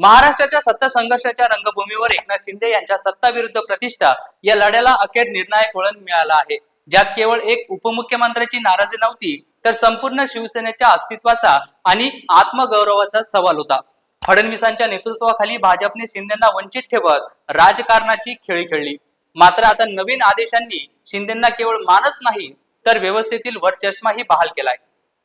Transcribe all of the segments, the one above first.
महाराष्ट्राच्या सत्ता संघर्षाच्या रंगभूमीवर एकनाथ शिंदे यांच्या सत्ता विरुद्ध प्रतिष्ठा या लढ्याला अखेर निर्णायक वळण मिळालं आहे. ज्यात केवळ एक उपमुख्यमंत्र्याची नाराजी नव्हती तर संपूर्ण शिवसेनेच्या अस्तित्वाचा आणि आत्मगौरवाचा सवाल होता. फडणवीसांच्या नेतृत्वाखाली भाजपने शिंदेना वंचित ठेवत राजकारणाची खेळी खेळली. मात्र आता नवीन आदेशांनी शिंदेना केवळ मानच नाही तर व्यवस्थेतील वरचष्माही बहाल केलाय.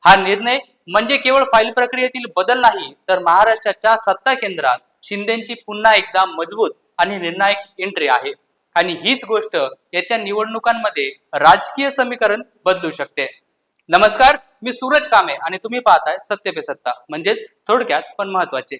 हा निर्णय म्हणजे केवळ फाईल प्रक्रियेतील बदल नाही तर महाराष्ट्राच्या सत्ता केंद्रात शिंदेची पुन्हा एकदा मजबूत आणि निर्णायक एंट्री आहे. आणि हीच गोष्ट येत्या निवडणुकांमध्ये राजकीय समीकरण बदलू शकते. नमस्कार मी सूरज कामे आणि तुम्ही पाहताय सत्य पे सत्ता. म्हणजेच थोडक्यात पण महत्त्वाचे.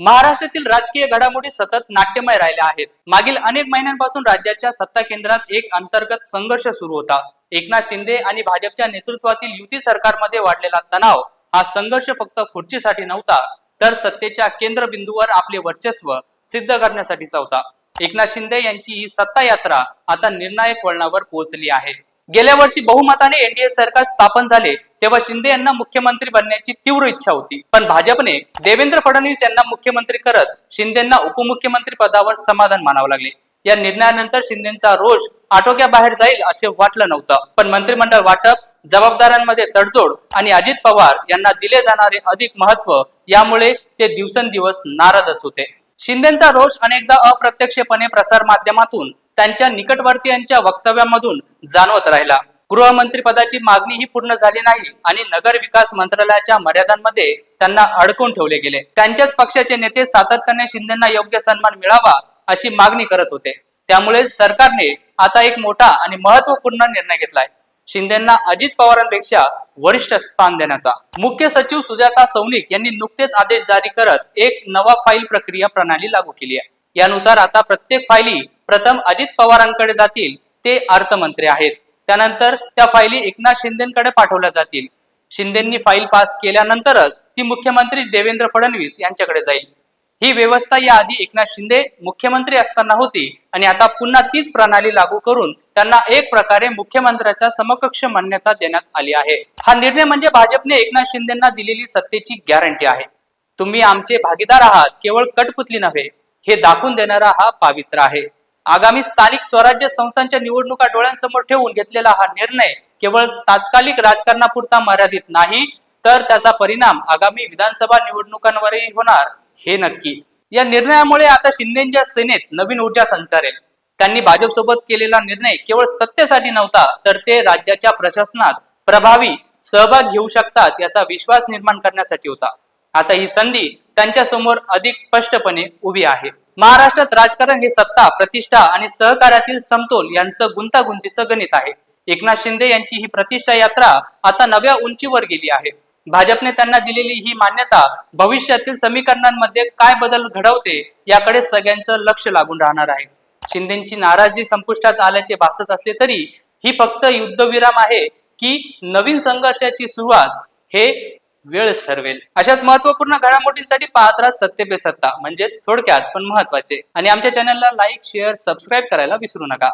महाराष्ट्रातील राजकीय घडामोडी सतत नाट्यमय राहिल्या आहेत. मागील अनेक महिन्यांपासून राज्याच्या सत्ता केंद्रात एक अंतर्गत संघर्ष सुरू होता. एकनाथ शिंदे आणि भाजपच्या नेतृत्वातील युती सरकारमध्ये वाढलेला तणाव हा संघर्ष फक्त खुर्चीसाठी नव्हता तर सत्तेच्या केंद्रबिंदूवर आपले वर्चस्व सिद्ध करण्यासाठीचा होता. एकनाथ शिंदे यांची ही सत्ता यात्रा आता निर्णायक वळणावर पोहोचली आहे. गेल्या वर्षी बहुमताने एनडीए सरकार स्थापन झाले तेव्हा शिंदे यांना मुख्यमंत्री बनण्याची तीव्र इच्छा होती. पण भाजपने देवेंद्र फडणवीस यांना मुख्यमंत्री करत शिंदेना उपमुख्यमंत्री पदावर समाधान मानावं लागले. या निर्णयानंतर शिंदेचा रोष आटोक्याबाहेर जाईल असे वाटलं नव्हतं. पण मंत्रिमंडळ वाटप जबाबदारांमध्ये तडजोड आणि अजित पवार यांना दिले जाणारे अधिक महत्त्व यामुळे ते दिवसेंदिवस नाराजच होते. शिंदेचा रोष अनेकदा अप्रत्यक्षपणे प्रसार माध्यमातून त्यांच्या निकटवर्तीयांच्या वक्तव्यामधून जाणवत राहिला. गृहमंत्री पदाची मागणी ही पूर्ण झाली नाही आणि नगर विकास मंत्रालयाच्या मर्यादांमध्ये त्यांना अडकून ठेवले गेले. त्यांच्याच पक्षाचे नेते सातत्याने शिंदेना योग्य सन्मान मिळावा अशी मागणी करत होते. त्यामुळे सरकारने आता एक मोठा आणि महत्त्वपूर्ण निर्णय घेतलाय. शिंदेना अजित पवारांपेक्षा वरिष्ठ स्थान देण्याचा. मुख्य सचिव सुजाता सौनिक यांनी नुकतेच आदेश जारी करत एक नवा फाईल प्रक्रिया प्रणाली लागू केली आहे. यानुसार आता प्रत्येक फायली प्रथम अजित पवारांकडे जातील ते अर्थमंत्री आहेत. त्यानंतर त्या फायली एकनाथ शिंदेकडे पाठवल्या जातील. शिंदेंनी फाईल पास केल्यानंतरच ती मुख्यमंत्री देवेंद्र फडणवीस यांच्याकडे जाईल. ही व्यवस्था याआधी एकनाथ शिंदे मुख्यमंत्री असताना होती आणि आता पुन्हा तीच प्रणाली लागू करून त्यांना एक प्रकारे मुख्यमंत्र्याचा समकक्ष मान्यता देण्यात आली आहे. हा निर्णय म्हणजे भाजपने एकनाथ शिंदेना दिलेली सत्तेची गॅरंटी आहे. तुम्ही आमचे भागीदार आहात केवळ कटपुतली नव्हे हे दाखवून देणारा हा पावित्र आहे. आगामी स्थानिक स्वराज्य संस्थांच्या निवडणुका डोळ्यांसमोर ठेवून घेतलेला हा निर्णय केवळ तात्कालिक राजकारणापुरता मर्यादित नाही तर त्याचा परिणाम आगामी विधानसभा निवडणुकांवरही होणार हे नक्की. या निर्णयामुळे आता शिंदेच्या सेनेत नवीन ऊर्जा संचारेल. त्यांनी भाजपसोबत केलेला निर्णय केवळ सत्तेसाठी नव्हता तर ते राज्याच्या प्रशासनात प्रभावी सहभाग घेऊ शकतात याचा विश्वास निर्माण करण्यासाठी होता. आता ही संधी त्यांच्यासमोर अधिक स्पष्टपणे उभी आहे. महाराष्ट्रात राजकारण हे सत्ता प्रतिष्ठा आणि सहकार्यातील समतोल यांचं गुंतागुंतीचं गणित आहे. एकनाथ शिंदे यांची ही प्रतिष्ठा यात्रा आता नव्या उंचीवर गेली आहे. भाजपने त्यांना दिलेली ही मान्यता भविष्यातील समीकरणांमध्ये काय बदल घडवते याकडे सगळ्यांचं लक्ष लागून राहणार आहे. शिंदेची नाराजी संपुष्टात आल्याचे भासत असले तरी ही फक्त युद्धविराम आहे की नवीन संघर्षाची सुरुवात हे वेळच ठरवेल. अशाच महत्त्वपूर्ण घडामोडींसाठी पाहत राहा सत्य पे सत्ता म्हणजेच थोडक्यात पण महत्त्वाचे आणि आमच्या चॅनलला लाईक शेअर सबस्क्राईब करायला विसरू नका.